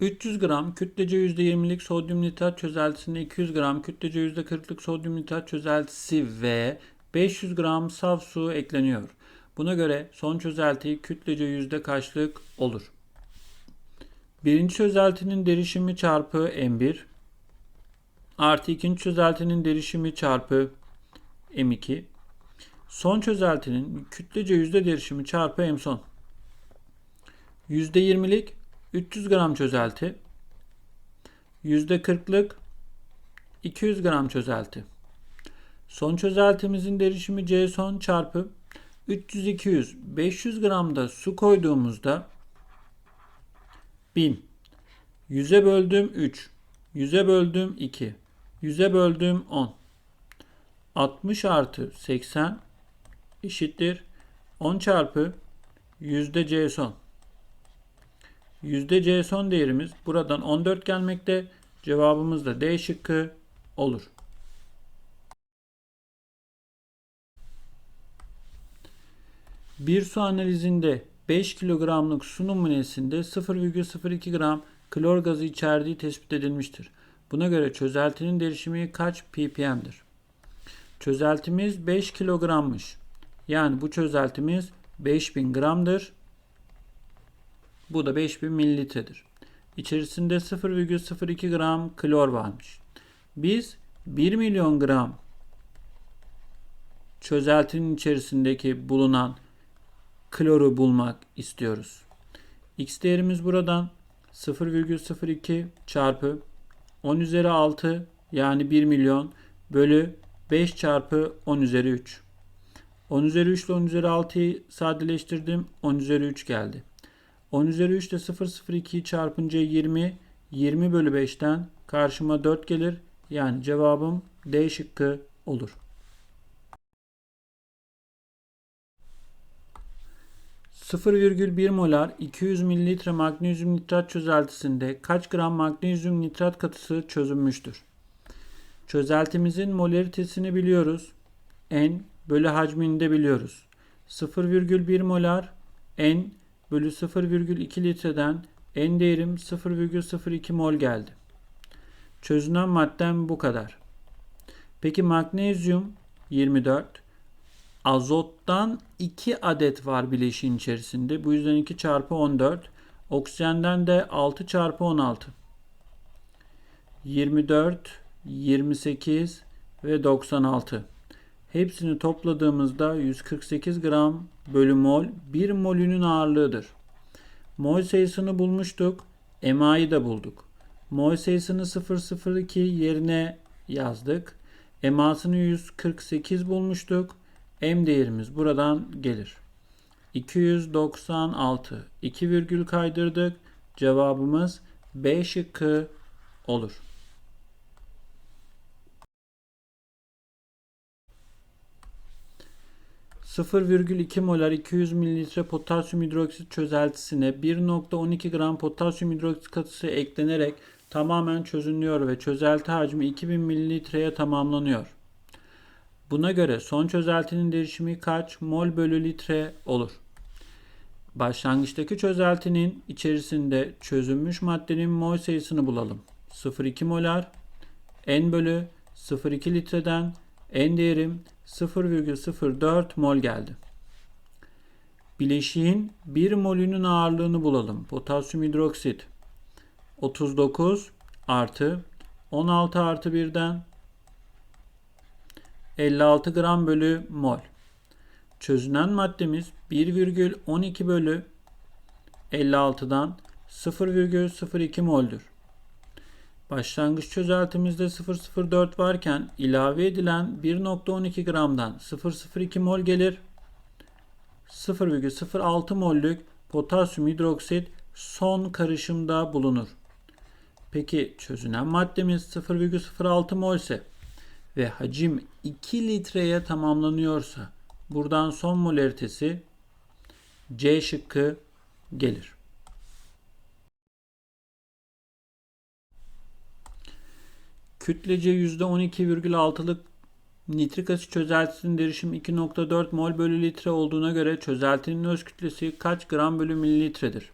300 gram kütlece %20'lik sodyum nitrat çözeltisine 200 gram kütlece %40'lık sodyum nitrat çözeltisi ve 500 gram saf su ekleniyor. Buna göre son çözelti kütlece yüzde kaçlık olur? Birinci çözeltinin derişimi çarpı M1 artı ikinci çözeltinin derişimi çarpı M2 son çözeltinin kütlece yüzde derişimi çarpı M son. %20'lik 300 gram çözelti. %40'lık 200 gram çözelti. Son çözeltimizin derişimi C son çarpı 300 200 500 gram da su koyduğumuzda 1000 100'e böldüm 3 100'e böldüm 2 100'e böldüm 10 60 artı 80 eşittir 10 çarpı yüzde C son. Yüzde C son değerimiz buradan 14 gelmekte. Cevabımız da D şıkkı olur. Bir su analizinde 5 kilogramlık su numunesinde 0,02 gram klor gazı içerdiği tespit edilmiştir. Buna göre çözeltinin derişimi kaç ppm'dir? Çözeltimiz 5 kilogrammış. Yani bu çözeltimiz 5000 gramdır. Bu da 5000 mililitredir. İçerisinde 0,02 gram klor varmış. Biz 1 milyon gram çözeltinin içerisindeki bulunan kloru bulmak istiyoruz. X değerimiz buradan 0,02 çarpı 10 üzeri 6 yani 1 milyon bölü 5 çarpı 10 üzeri 3. 10 üzeri 3 ile 10 üzeri 6'yı sadeleştirdim. 10 üzeri 3 geldi. 10 üzeri 3 ile 0,02'yi çarpınca 20. 20 bölü 5'ten karşıma 4 gelir. Yani cevabım D şıkkı olur. ...0,1 molar 200 mililitre magnezyum nitrat çözeltisinde kaç gram magnezyum nitrat katısı çözünmüştür? Çözeltimizin molaritesini biliyoruz. N bölü hacmini de biliyoruz. 0,1 molar N bölü 0,2 litreden N değerim 0,02 mol geldi. Çözünen maddem bu kadar. Peki magnezyum 24. Azottan 2 adet var bileşiğin içerisinde. Bu yüzden 2 çarpı 14. Oksijenden de 6 çarpı 16. 24, 28 ve 96. Hepsini topladığımızda 148 gram bölü mol 1 molünün ağırlığıdır. Mol sayısını bulmuştuk. MA'yı da bulduk. Mol sayısını 002 yerine yazdık. MA'sını 148 bulmuştuk. M değerimiz buradan gelir. 296. 2 virgül kaydırdık. Cevabımız B şıkkı olur. 0,2 molar 200 mililitre potasyum hidroksit çözeltisine 1.12 gram potasyum hidroksit katısı eklenerek tamamen çözünüyor ve çözelti hacmi 2000 mililitreye tamamlanıyor. Buna göre son çözeltinin derişimi kaç mol bölü litre olur? Başlangıçtaki çözeltinin içerisinde çözünmüş maddenin mol sayısını bulalım. 0,2 molar n bölü 0,2 litreden n değerim 0,04 mol geldi. Bileşiğin 1 molünün ağırlığını bulalım. Potasyum hidroksit 39 artı 16 artı 1'den 56 gram bölü mol. Çözünen maddemiz 1,12 bölü 56'dan 0,02 moldür. Başlangıç çözeltimizde 0,04 varken ilave edilen 1.12 gramdan 0,02 mol gelir. 0,06 mollük potasyum hidroksit son karışımda bulunur. Peki çözünen maddemiz 0,06 mol ise ve hacim 2 litreye tamamlanıyorsa buradan son molaritesi C şıkkı gelir. Kütlece %12,6'lık nitrik asit çözeltisinin derişimi 2.4 mol bölü litre olduğuna göre çözeltinin öz kütlesi kaç gram bölü mililitredir?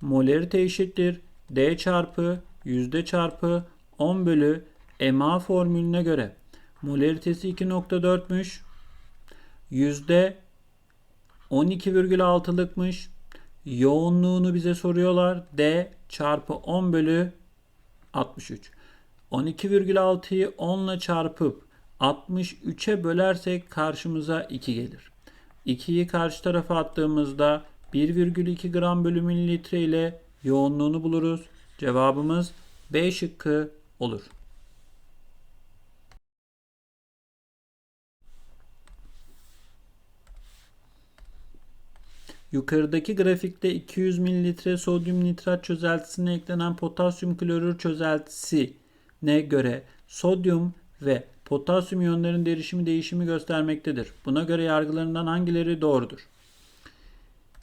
Molarite eşittir D çarpı yüzde çarpı 10 bölü MA formülüne göre molaritesi 2.4'müş. Yüzde 12,6'lıkmış. Yoğunluğunu bize soruyorlar. D çarpı 10 bölü 63. 12,6'yı 10 ile çarpıp 63'e bölersek karşımıza 2 gelir. 2'yi karşı tarafa attığımızda 1,2 gram bölü mililitre ile yoğunluğunu buluruz. Cevabımız B şıkkı olur. Yukarıdaki grafikte 200 mililitre sodyum nitrat çözeltisine eklenen potasyum klorür çözeltisine göre sodyum ve potasyum iyonların derişimi değişimi göstermektedir. Buna göre yargılarından hangileri doğrudur?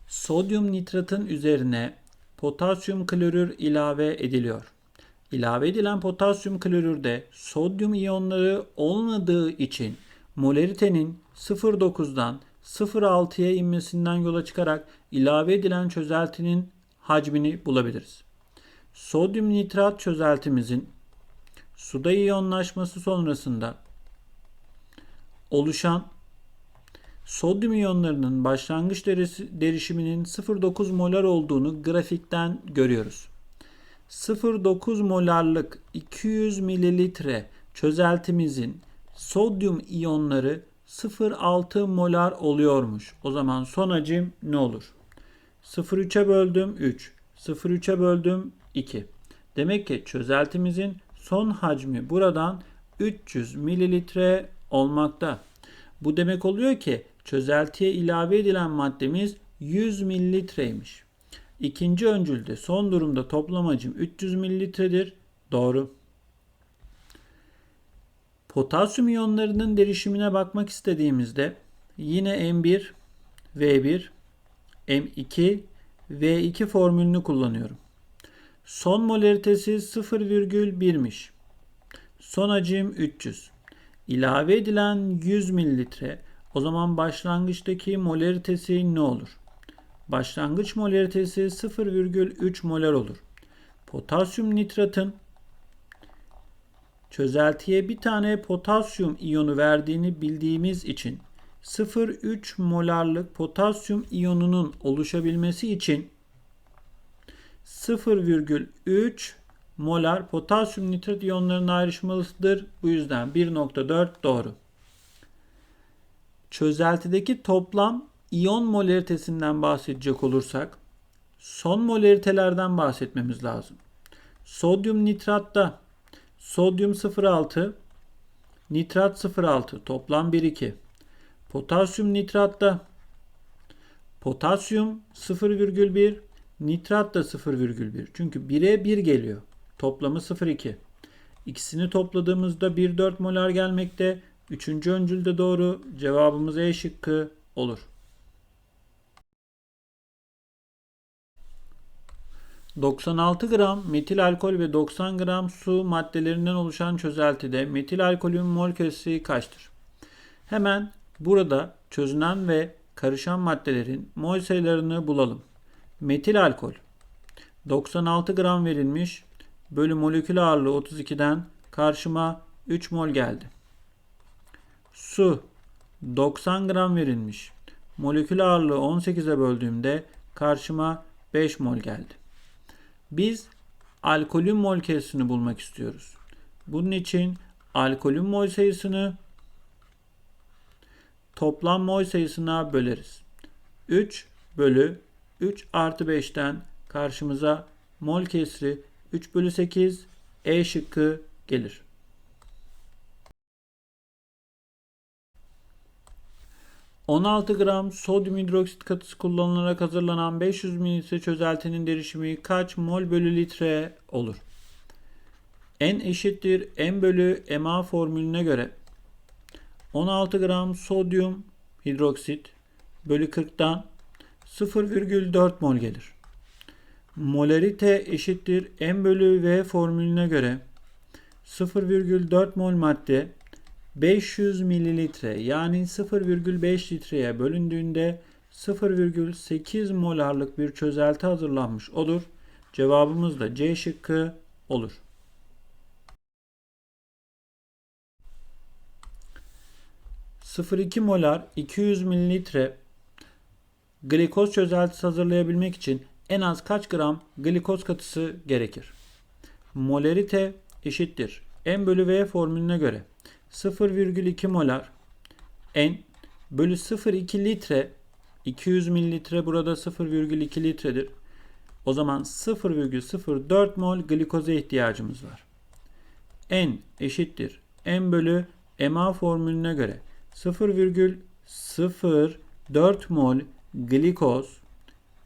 Sodyum nitratın üzerine potasyum klorür ilave ediliyor. İlave edilen potasyum klorürde sodyum iyonları olmadığı için molaritenin 0.9'dan 0.6'ya inmesinden yola çıkarak ilave edilen çözeltinin hacmini bulabiliriz. Sodyum nitrat çözeltimizin suda iyonlaşması sonrasında oluşan sodyum iyonlarının başlangıç derisi- derişiminin 0.9 molar olduğunu grafikten görüyoruz. 0.9 molarlık 200 mililitre çözeltimizin sodyum iyonları 0.6 molar oluyormuş. O zaman son hacim ne olur? 0.3'e böldüm 3. 0.3'e böldüm 2. Demek ki çözeltimizin son hacmi buradan 300 mililitre olmakta. Bu demek oluyor ki çözeltiye ilave edilen maddemiz 100 mililitreymiş. İkinci öncülde son durumda toplam hacim 300 mililitredir. Doğru. Potasyum iyonlarının derişimine bakmak istediğimizde yine M1, V1, M2, V2 formülünü kullanıyorum. Son molaritesi 0,1'miş. Son hacim 300. İlave edilen 100 mililitre. O zaman başlangıçtaki molaritesi ne olur? Başlangıç molaritesi 0,3 molar olur. Potasyum nitratın çözeltiye bir tane potasyum iyonu verdiğini bildiğimiz için 0,3 molarlık potasyum iyonunun oluşabilmesi için 0,3 molar potasyum nitrat iyonlarının ayrışmalısıdır. Bu yüzden 1.4 doğru. Çözeltideki toplam iyon molaritesinden bahsedecek olursak son molaritelerden bahsetmemiz lazım. Sodyum nitratta sodyum 0.6 nitrat 0.6 toplam 1.2 potasyum nitratta potasyum 0,1 nitrat da 0,1 çünkü 1'e 1 geliyor toplamı 0,2 İkisini topladığımızda 1,4 molar gelmekte Üçüncü öncülde doğru cevabımız E şıkkı olur. 96 gram metil alkol ve 90 gram su maddelerinden oluşan çözeltide metil alkolün mol kütlesi kaçtır? Hemen burada çözünen ve karışan maddelerin mol sayılarını bulalım. Metil alkol 96 gram verilmiş bölü molekül ağırlığı 32'den karşıma 3 mol geldi. Su 90 gram verilmiş. Molekül ağırlığı 18'e böldüğümde karşıma 5 mol geldi. Biz alkolün mol kesrini bulmak istiyoruz. Bunun için alkolün mol sayısını toplam mol sayısına böleriz. 3 bölü 3 artı 5'ten karşımıza mol kesri 3 bölü 8 E şıkkı gelir. 16 gram sodyum hidroksit katısı kullanılarak hazırlanan 500 ml çözeltinin derişimi kaç mol bölü litre olur? N eşittir M bölü MA formülüne göre 16 gram sodyum hidroksit bölü 40'tan 0,4 mol gelir. Molarite eşittir M bölü V formülüne göre 0,4 mol madde 500 mililitre yani 0,5 litreye bölündüğünde 0,8 molarlık bir çözelti hazırlanmış olur. Cevabımız da C şıkkı olur. ...0,2 molar 200 mililitre glikoz çözeltisi hazırlayabilmek için en az kaç gram glikoz katısı gerekir? Molarite eşittir. N bölü V formülüne göre 0,2 molar N bölü 0,2 litre 200 mililitre burada 0,2 litredir. O zaman 0,04 mol glikoza ihtiyacımız var. N eşittir. N bölü MA formülüne göre 0,04 mol glikoz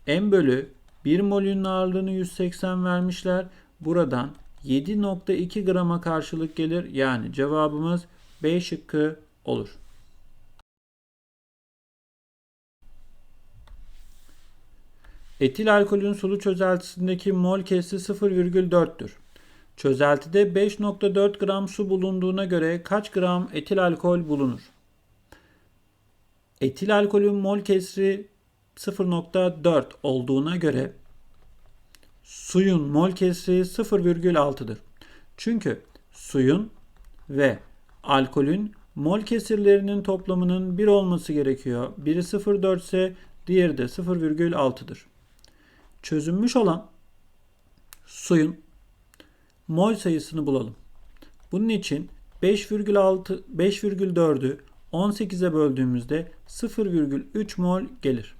N bölü 1 molünün ağırlığını 180 vermişler. Buradan 7.2 grama karşılık gelir. Yani cevabımız B şıkkı olur. Etil alkolün sulu çözeltisindeki mol kesri 0,4'tür. Çözeltide 5.4 gram su bulunduğuna göre kaç gram etil alkol bulunur? Etil alkolün mol kesri 0.4 olduğuna göre suyun mol kesri 0,6'dır. Çünkü suyun ve alkolün mol kesirlerinin toplamının 1 olması gerekiyor. Biri 0,4 ise diğeri de 0,6'dır. Çözünmüş olan suyun mol sayısını bulalım. Bunun için 5,6 5,4'ü 18'e böldüğümüzde 0,3 mol gelir.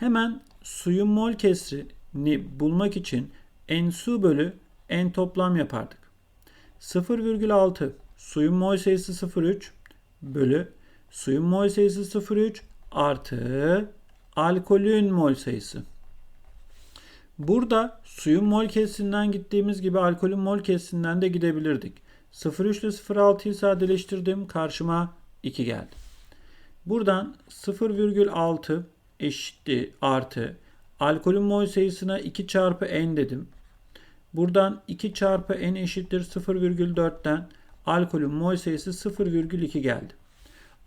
Hemen suyun mol kesrini bulmak için n su bölü n toplam yapardık. 0,6 suyun mol sayısı 0,3 bölü suyun mol sayısı 0,3 artı alkolün mol sayısı. Burada suyun mol kesinden gittiğimiz gibi alkolün mol kesinden de gidebilirdik. 0,3 ile 0,6'yı sadeleştirdim. Karşıma 2 geldi. Buradan 0,6 eşittir artı alkolün mol sayısına 2 çarpı n dedim. Buradan 2 çarpı n eşittir 0,4'ten alkolün mol sayısı 0,2 geldi.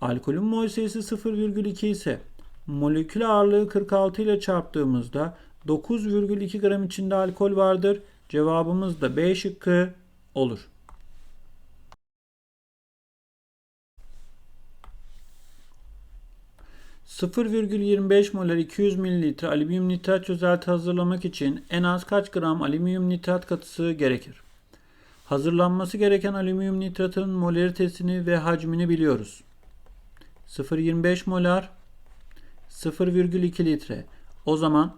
Alkolün mol sayısı 0,2 ise molekül ağırlığı 46 ile çarptığımızda 9,2 gram içinde alkol vardır. Cevabımız da B şıkkı olur. ...0,25 molar 200 ml alüminyum nitrat çözelti hazırlamak için en az kaç gram alüminyum nitrat katısı gerekir? Hazırlanması gereken alüminyum nitratın molaritesini ve hacmini biliyoruz. 0,25 molar 0,2 litre. O zaman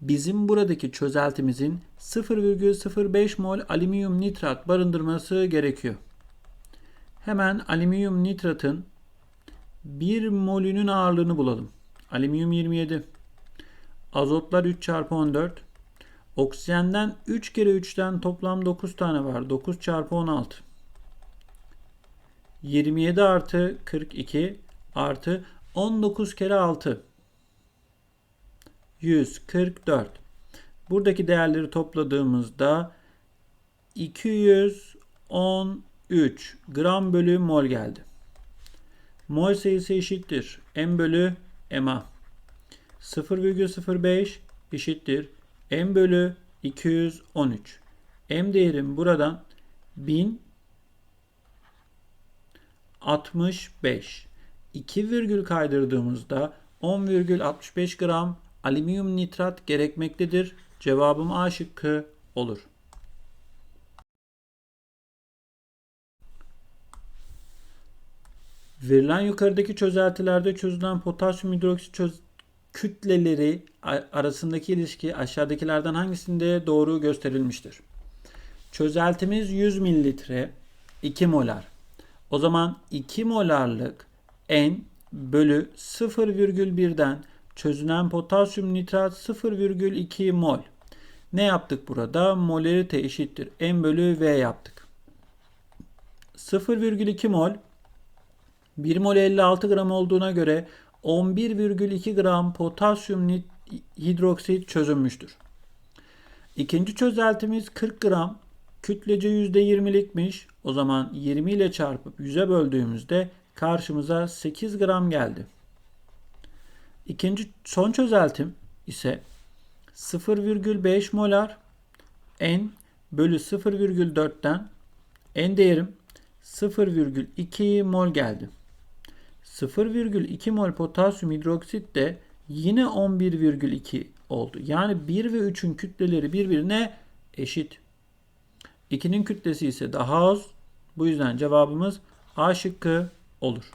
bizim buradaki çözeltimizin 0,05 mol alüminyum nitrat barındırması gerekiyor. Hemen alüminyum nitratın 1 molünün ağırlığını bulalım. Alüminyum 27. Azotlar 3 çarpı 14. Oksijenden 3 kere 3'ten toplam 9 tane var. 9 çarpı 16. 27 artı 42 artı 19 kere 6. 144. Buradaki değerleri topladığımızda 213 gram bölü mol geldi. Mol sayısı eşittir. M bölü MA. 0,05 eşittir. M bölü 213. M değerim buradan 1065. 2 virgül kaydırdığımızda 10,65 gram alüminyum nitrat gerekmektedir. Cevabım A şıkkı olur. Verilen yukarıdaki çözeltilerde çözülen potasyum hidroksit çöz kütleleri arasındaki ilişki aşağıdakilerden hangisinde doğru gösterilmiştir? Çözeltimiz 100 mililitre 2 molar. O zaman 2 molarlık N bölü 0,1'den çözünen potasyum nitrat 0,2 mol. Ne yaptık burada? Molarite eşittir. N bölü V yaptık. 0,2 mol 1 mol 56 gram olduğuna göre 11,2 gram potasyum hidroksit çözünmüştür. İkinci çözeltimiz 40 gram. Kütlece %20'likmiş. O zaman 20 ile çarpıp 100'e böldüğümüzde karşımıza 8 gram geldi. İkinci son çözeltim ise 0,5 molar N bölü 0,4'ten N değerim 0,2 mol geldi. 0,2 mol potasyum hidroksit de yine 11,2 oldu. Yani 1 ve 3'ün kütleleri birbirine eşit. 2'nin kütlesi ise daha az. Bu yüzden cevabımız A şıkkı olur.